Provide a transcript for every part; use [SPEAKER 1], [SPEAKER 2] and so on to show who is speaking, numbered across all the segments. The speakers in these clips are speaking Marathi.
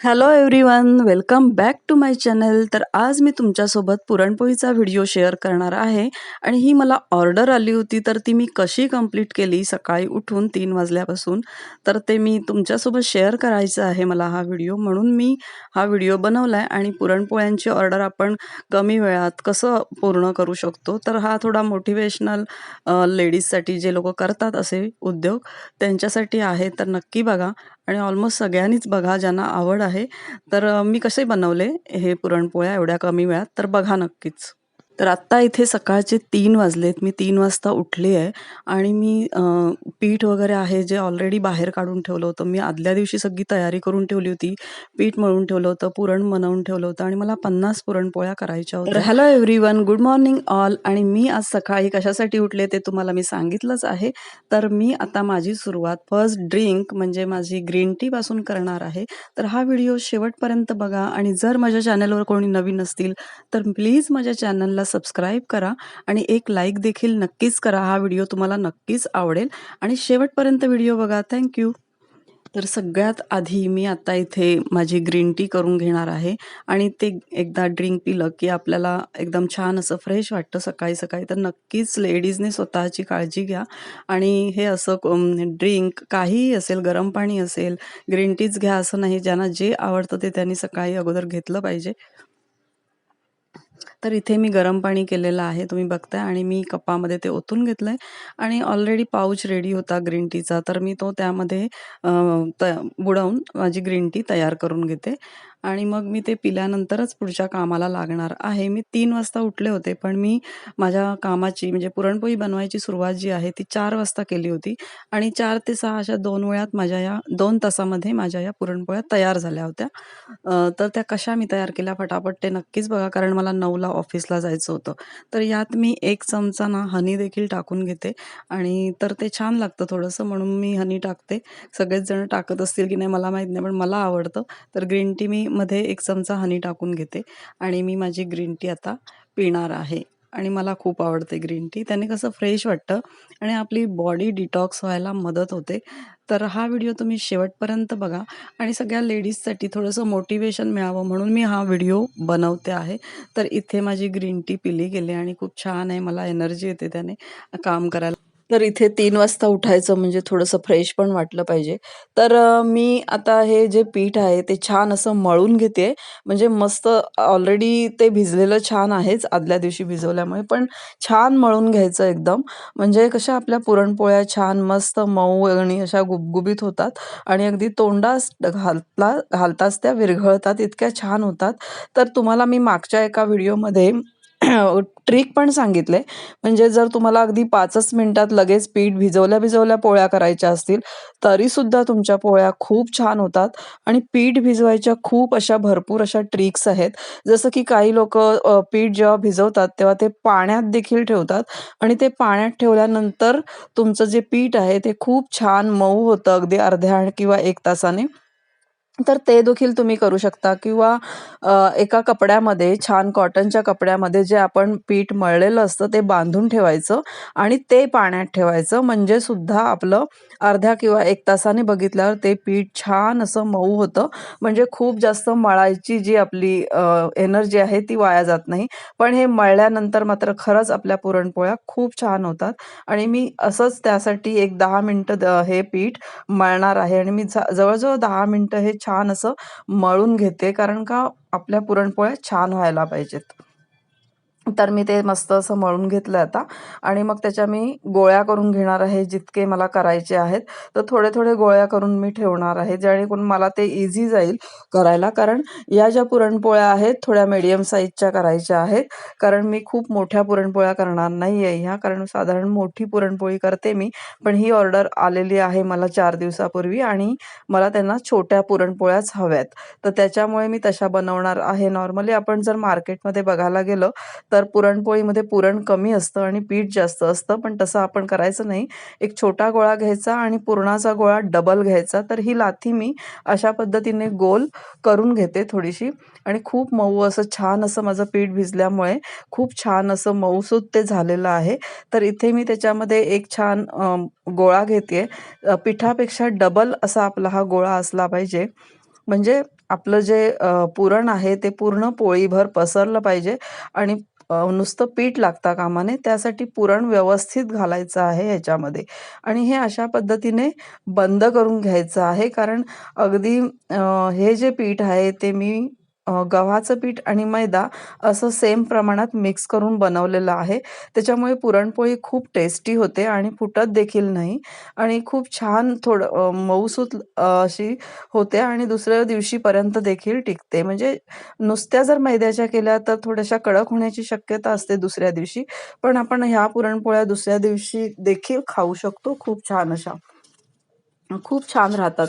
[SPEAKER 1] Hello everyone welcome back to my channel तर आज मी तुमच्यासोबत पुरणपोळीचा व्हिडिओ शेअर करणार आहे. आणि ही मला ऑर्डर आली होती तर ती मी कशी कंप्लीट केली? सकाळी उठून तीन वाजल्यापासून. तर ते मी तुमच्यासोबत शेअर करायचं आहे मला हा व्हिडिओ म्हणून मी हा व्हिडिओ बनवला आहे आणि पुरणपोळ्यांची ऑर्डर आपण कमी वेळात कसं पूर्ण करू शकतो? तर हा थोडा मोटिवेशनल लेडीजसाठी जे लोक करतात असे उद्योग त्यांच्यासाठी आहे. तर नक्की बघा. आणि ऑलमोस्ट सगळ्यांनीच बघा ज्यांना आवड आहे तर मी कसे बनवले हे पुरणपोळ्या एवढ्या कमी वेळात? तर बघा नक्कीच. तर आत्ता इथे सकाळचे तीन वाजलेत. मी तीन वाजता उठले आहे आणि मी पीठ वगैरे आहे जे ऑलरेडी बाहेर काढून ठेवलं होतं. मी आदल्या दिवशी सगळी तयारी करून ठेवली होती. पीठ मळून ठेवलं होतं पुरण बनवून ठेवलं होतं आणि मला पन्नास पुरणपोळ्या करायच्या होत्या. Hello everyone good morning all आणि मी आज सकाळी कशासाठी उठले ते तुम्हाला मी सांगितलंच आहे. तर मी आता माझी सुरुवात फर्स्ट ड्रिंक म्हणजे माझी ग्रीन टीपासून करणार आहे. तर हा व्हिडिओ शेवटपर्यंत बघा आणि जर माझ्या चॅनलवर कोणी नवीन असतील तर प्लीज माझ्या चॅनलला सबस्क्राईब करा आणि एक लाईक देखील नक्कीच करा. हा व्हिडिओ तुम्हाला नक्कीच आवडेल. आणि शेवटपर्यंत व्हिडिओ बघा. थँक्यू तर सगळ्यात आधी मी आता इथे माझी ग्रीन टी करून घेणार आहे. आणि ते एकदा ड्रिंक पिलं की आपल्याला एकदम छान असं फ्रेश वाटतं सकाळी सकाळी. तर नक्कीच लेडीजने स्वतःची काळजी घ्या. आणि हे असं ड्रिंक काहीही असेल गरम पाणी असेल ग्रीन टीच घ्या असं नाही. ज्यांना जे आवडतं ते त्यांनी सकाळी अगोदर घेतलं पाहिजे. तर इथे मी गरम पाणी केलेलं आहे तुम्ही बघताय. आणि मी कपामध्ये ते ओतून घेतलं आहे आणि ऑलरेडी पाऊच रेडी होता ग्रीन टीचा तर मी तो त्यामध्ये त बुडवून माझी ग्रीन टी तयार करून घेते. आणि मग मी ते पिल्यानंतरच पुढच्या कामाला लागणार आहे. मी तीन वाजता उठले होते पण मी माझ्या कामाची म्हणजे पुरणपोळी बनवायची सुरुवात जी आहे ती चार वाजता केली होती. आणि चार ते सहा अशा दोन वेळात माझ्या या दोन तासामध्ये माझ्या या पुरणपोळ्या तयार झाल्या होत्या. तर त्या कशा मी तयार केल्या फटाफट ते नक्कीच बघा कारण मला नऊला ऑफिसला जायचं होतं. तर यात मी एक चमचा ना हनी देखील टाकून घेते. आणि तर ते छान लागतं थोडंसं म्हणून मी हनी टाकते. सगळेच जण टाकत असतील की नाही मला माहीत नाही पण मला आवडतं. तर ग्रीन टी मी मध्ये एक चमचा हनी टाकून घेते. आणि मी माझी ग्रीन टी आता पिणार आहे. आणि मला खूप आवडते ग्रीन टी त्याने कसं फ्रेश वाटतं आणि आपली बॉडी डिटॉक्स व्हायला मदत होते. तर हा व्हिडिओ तुम्ही शेवटपर्यंत बघा. आणि सगळ्या लेडीजसाठी थोडंसं मोटिवेशन मिळावं म्हणून मी हा व्हिडिओ बनवते आहे. तर इथे माझी ग्रीन टी पिली गेली आणि खूप छान आहे. मला एनर्जी येते त्याने काम करायला. तर इथे तीन वाजता उठायचं म्हणजे थोडंसं फ्रेश पण वाटलं पाहिजे. तर मी आता हे जे पीठ आहे ते छान असं मळून घेते. म्हणजे मस्त ऑलरेडी ते भिजलेलं छान आहेच आदल्या दिवशी भिजवल्यामुळे पण छान मळून घ्यायचं एकदम. म्हणजे कशा आपल्या पुरणपोळ्या छान मस्त मऊ आणि अशा गुबगुबीत होतात आणि अगदी तोंडास घालता घालताच त्या विरघळतात इतक्या छान होतात. तर तुम्हाला मी मागच्या एका व्हिडिओमध्ये ट्रिक पण सांगितले. म्हणजे जर तुम्हाला अगदी पाचच मिनिटात लगेच पीठ भिजवल्या भिजवल्या पोळ्या करायच्या असतील तरी सुद्धा तुमच्या पोळ्या खूप छान होतात आणि पीठ भिजवायच्या खूप अशा भरपूर अशा ट्रिक्स आहेत. जसं की काही लोक पीठ जेव्हा भिजवतात तेव्हा ते पाण्यात देखील ठेवतात आणि ते पाण्यात ठेवल्यानंतर तुमचं जे पीठ आहे ते खूप छान मऊ होतं अगदी अर्ध्या किंवा एक तासाने. तर ते देखील तुम्ही करू शकता. किंवा एका कपड्यामध्ये छान कॉटनच्या कपड्यामध्ये जे आपण पीठ मळलेलं असतं ते बांधून ठेवायचं आणि ते पाण्यात ठेवायचं. म्हणजे सुद्धा आपलं अर्ध्या किंवा एक तासाने बघितल्यावर ते पीठ छान असं मऊ होतं. म्हणजे खूप जास्त मळायची जी आपली एनर्जी आहे ती वाया जात नाही. पण हे मळल्यानंतर मात्र खरंच आपल्या पुरणपोळ्या खूप छान होतात. आणि मी असंच त्यासाठी एक दहा मिनटं हे पीठ मळणार आहे. आणि मी जवळजवळ दहा मिनटं हे छान असं मळून घेते कारण का आपल्या पुरणपोळ्या छान व्हायला पाहिजेत. तर मी ते मस्त असं मळून घेतलं आता. आणि मग त्याच्या मी गोळ्या करून घेणार आहे जितके मला करायचे आहेत. तर थोडे थोडे गोळ्या करून मी ठेवणार आहे. जेणेकरून मला ते इझी जाईल करायला. कारण या ज्या पुरणपोळ्या आहेत थोड्या मीडियम साईजच्या करायच्या आहेत. कारण मी खूप मोठ्या पुरणपोळ्या करणार नाही आहे ह्या. कारण साधारण मोठी पुरणपोळी करते मी. पण ही ऑर्डर आलेली आहे मला चार दिवसापूर्वी. आणि मला त्यांना छोट्या पुरणपोळ्याच हव्यात. तर त्याच्यामुळे मी तशा बनवणार आहे नॉर्मली आपण जर मार्केटमध्ये बघायला गेलं तर तर पुरणपोळीमध्ये पुरण कमी असतं आणि पीठ जास्त असतं पण तसं आपण करायचं नाही. एक छोटा गोळा घ्यायचा आणि पुरणाचा गोळा डबल घ्यायचा. तर ही लाथी मी अशा पद्धतीने गोल करून घेते थोडीशी. आणि खूप मऊ असं छान असं माझं पीठ भिजल्यामुळे खूप छान असं मऊसूत ते झालेलं आहे. तर इथे मी त्याच्यामध्ये एक छान गोळा घेते पिठापेक्षा डबल असा आपला हा गोळा असला पाहिजे. म्हणजे आपलं जे पुरण आहे ते पूर्ण पोळीभर पसरलं पाहिजे. आणि नुसतं पीठ लागता कामा नये. त्यासाठी पुरण व्यवस्थित घालायचं आहे ह्याच्यामध्ये आणि हे अशा पद्धतीने बंद करून घ्यायचं आहे. कारण अगदी हे जे पीठ आहे ते मी गव्हाचं पीठ आणि मैदा असं सेम प्रमाणात मिक्स करून बनवलेलं आहे. त्याच्यामुळे पुरणपोळी खूप टेस्टी होते आणि फुटत देखील नाही आणि खूप छान थोडं मऊसूत अशी होते आणि दुसऱ्या दिवशीपर्यंत देखील टिकते. म्हणजे नुसत्या जर मैद्याच्या केल्या तर थोड्याशा कडक होण्याची शक्यता असते दुसऱ्या दिवशी. पण आपण ह्या पुरणपोळ्या दुसऱ्या दिवशी देखील खाऊ शकतो खूप छान अशा. खूप छान राहतात.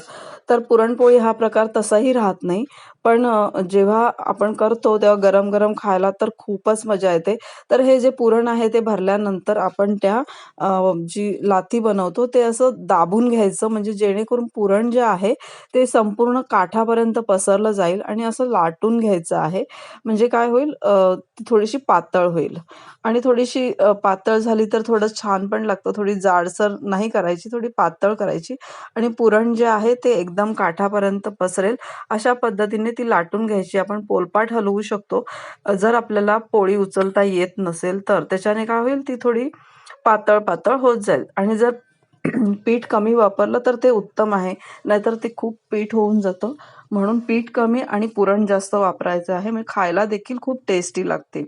[SPEAKER 1] तर पुरणपोळी हा प्रकार तसाही राहत नाही. पण जेव्हा आपण करतो तेव्हा गरम-गरम खायला तर खूपच मजा येते. तर हे जे पुरण आहे ते भरल्यानंतर आपण त्या जी लाती बनवतो ते असं दाबून घ्यायचं म्हणजे जेणेकरून पुरण जे आहे ते संपूर्ण काठापर्यंत पसरलं जाईल आणि असं लाटून घ्यायचं आहे. म्हणजे काय होईल थोडीशी पातळ होईल आणि थोडीशी पातळ झाली तर थोडं छान पण लागतं. थोडी जाडसर नाही करायची, थोडी पातळ करायची आणि पुरण जे आहे ते एकदम काठापर्यंत पसरेल अशा पद्धतीने ती लाटून घ्यायची. आपण पोलपाट हलवू शकतो. जर आपल्याला पोळी उचलता येत नसेल तर. त्याच्याने काय होईल ती थोडी पातळ-पातळ होत जाईल आणि जर पीठ कमी वापरलं तर ते उत्तम आहे. नाहीतर ते खूप पीठ होऊन जातं. म्हणून पीठ कमी आणि पुरण जास्त वापरायचं आहे. म्हणजे खायला देखील खूप टेस्टी लागते.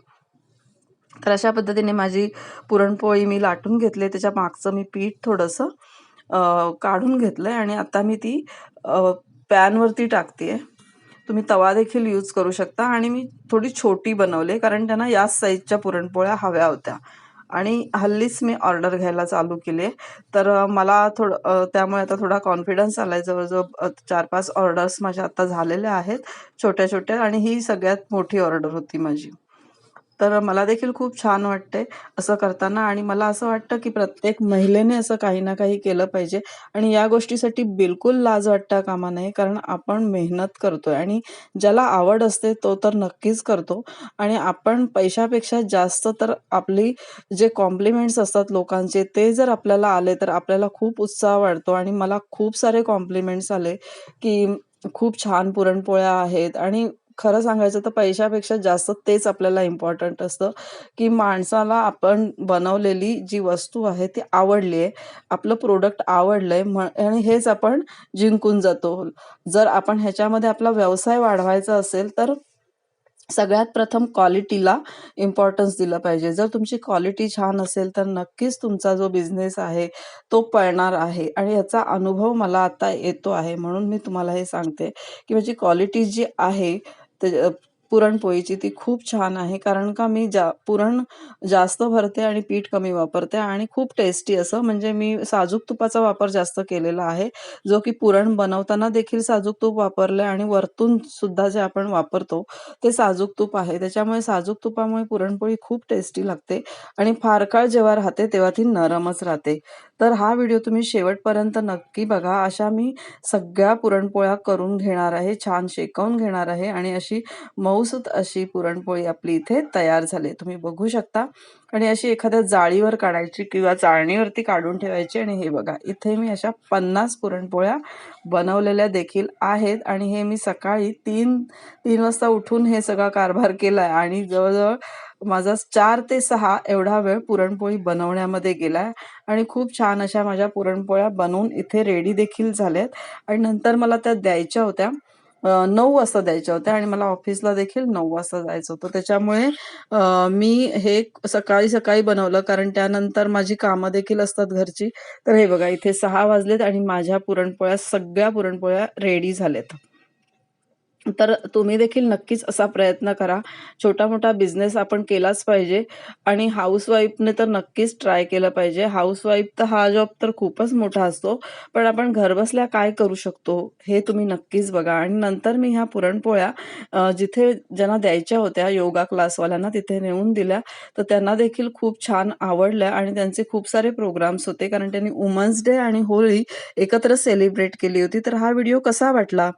[SPEAKER 1] तर अशा पद्धतीने माझी पुरणपोळी मी लाटून घेतली. त्याच्या मागचं मी पीठ थोडंसं काढून काढून आहे आणि आता मी ती पॅनवरती टाकते आहे तुम्ही तवा देखील यूज करू शकता आणि मी थोडी छोटी बनवले कारण त्यांना याच साईजच्या पुरणपोळ्या हव्या होत्या आणि हल्लीच मी ऑर्डर घ्यायला चालू केली आहे. तर मला थोडं त्यामुळे आता थोडा कॉन्फिडन्स आलाय. जवळ-जवळ अ, 4-5 ऑर्डर्स माझ्या आता झालेल्या आहेत छोट्या-छोट्या आणि ही सगळ्यात मोठी ऑर्डर होती माझी. तर मला देखील खूप छान वाटते असं करताना. आणि मला असं वाटतं, की प्रत्येक महिलेने असं काही ना काही केलं पाहिजे. आणि या गोष्टीसाठी बिलकुल लाज वाटता कामा नये. कारण आपण मेहनत करतोय. आणि ज्याला आवड असते तो तर नक्कीच करतो. आणि आपण पैशापेक्षा जास्त तर आपली जे कॉम्प्लिमेंट्स असतात लोकांचे ते जर आपल्याला आले तर आपल्याला खूप उत्साह वाढतो. आणि मला खूप सारे कॉम्प्लिमेंट्स आले, की खूप छान पुरणपोळ्या आहेत. आणि खरं सांगायचं तर पैशापेक्षा जास्त तेच आपल्याला इम्पॉर्टंट असतं, की माणसाला आपण बनवलेली जी वस्तू आहे ती आवडली आहे. आपलं प्रोडक्ट आवडलंय आणि हेच आपण जिंकून जातो. जर आपण ह्याच्यामध्ये आपला व्यवसाय वाढवायचा असेल तर सगळ्यात प्रथम क्वालिटीला इम्पॉर्टन्स दिलं पाहिजे. जर तुमची क्वालिटी छान असेल तर नक्कीच तुमचा जो बिझनेस आहे तो पळणार आहे आणि याचा अनुभव मला आता येतो आहे. म्हणून मी तुम्हाला हे सांगते, की माझी क्वालिटी जी आहे ते अ, पुरणपोळीची ती खूप छान आहे. कारण का मी जा पुरण जास्त भरते आणि पीठ कमी वापरते आणि खूप टेस्टी असं म्हणजे मी साजूक तुपाचा वापर जास्त केलेला आहे. जो की पुरण बनवताना देखील साजूक तूप वापरलंय आणि वरतून सुद्धा जे आपण वापरतो ते साजूक तूप आहे. त्याच्यामुळे साजूक तुपामुळे पुरणपोळी खूप टेस्टी लागते आणि फार काळ जेव्हा राहते तेव्हा ती नरमच राहते. तर हा व्हिडिओ तुम्ही शेवटपर्यंत नक्की बघा. अशा मी सगळ्या पुरणपोळ्या करून घेणार आहे. छान शेकवून घेणार आहे आणि अशी मऊ मऊसूत अशी पुरणपोळी आपली इथे तयार झाली. तुम्ही बघू शकता आणि अशी एखाद्या जाळीवर काढायची किंवा चाळणीवरती काढून ठेवायची आणि हे बघा इथे मी अशा 50 पुरणपोळ्या बनवलेल्या देखील आहेत आणि हे मी सकाळी 3 3 वाजता उठून हे सगळा कारभार केला आहे आणि जवळजवळ माझा चार ते सहा एवढा वेळ पुरणपोळी बनवण्यामध्ये गेलाय आणि खूप छान अशा माझ्या पुरणपोळ्या बनवून इथे रेडी देखील झाल्यात आणि नंतर मला त्या द्यायच्या होत्या. नऊ वाजता द्यायच्या होत्या आणि मला ऑफिसला देखील नऊ वाजता जायचं होतं. त्याच्यामुळे मी हे सकाळी-सकाळी बनवलं कारण त्यानंतर माझी कामं देखील असतात घरची. तर हे बघा इथे सहा वाजलेत आणि माझ्या पुरणपोळ्या सगळ्या पुरणपोळ्या रेडी झाल्यात. तर तुम्ही देखील नक्कीच असा प्रयत्न करा. छोटा-मोठा बिझनेस आपण केलाच पाहिजे आणि हाऊसवाईफने तर नक्कीच ट्राय केलं पाहिजे. हाऊसवाईफ तर हा जॉब तर खूपच मोठा असतो. पण आपण घरबसल्या काय करू शकतो हे तुम्ही नक्कीच बघा आणि नंतर मी ह्या पुरणपोळ्या जिथे ज्यांना द्यायच्या होत्या योगा क्लासवाल्यांना तिथे नेऊन दिल्या. तर त्यांना देखील खूप छान आवडल्या आणि त्यांचे खूप सारे प्रोग्राम्स होते कारण त्यांनी वुमन्स डे आणि होळी एकत्र सेलिब्रेट केली होती. तर हा व्हिडिओ कसा वाटला?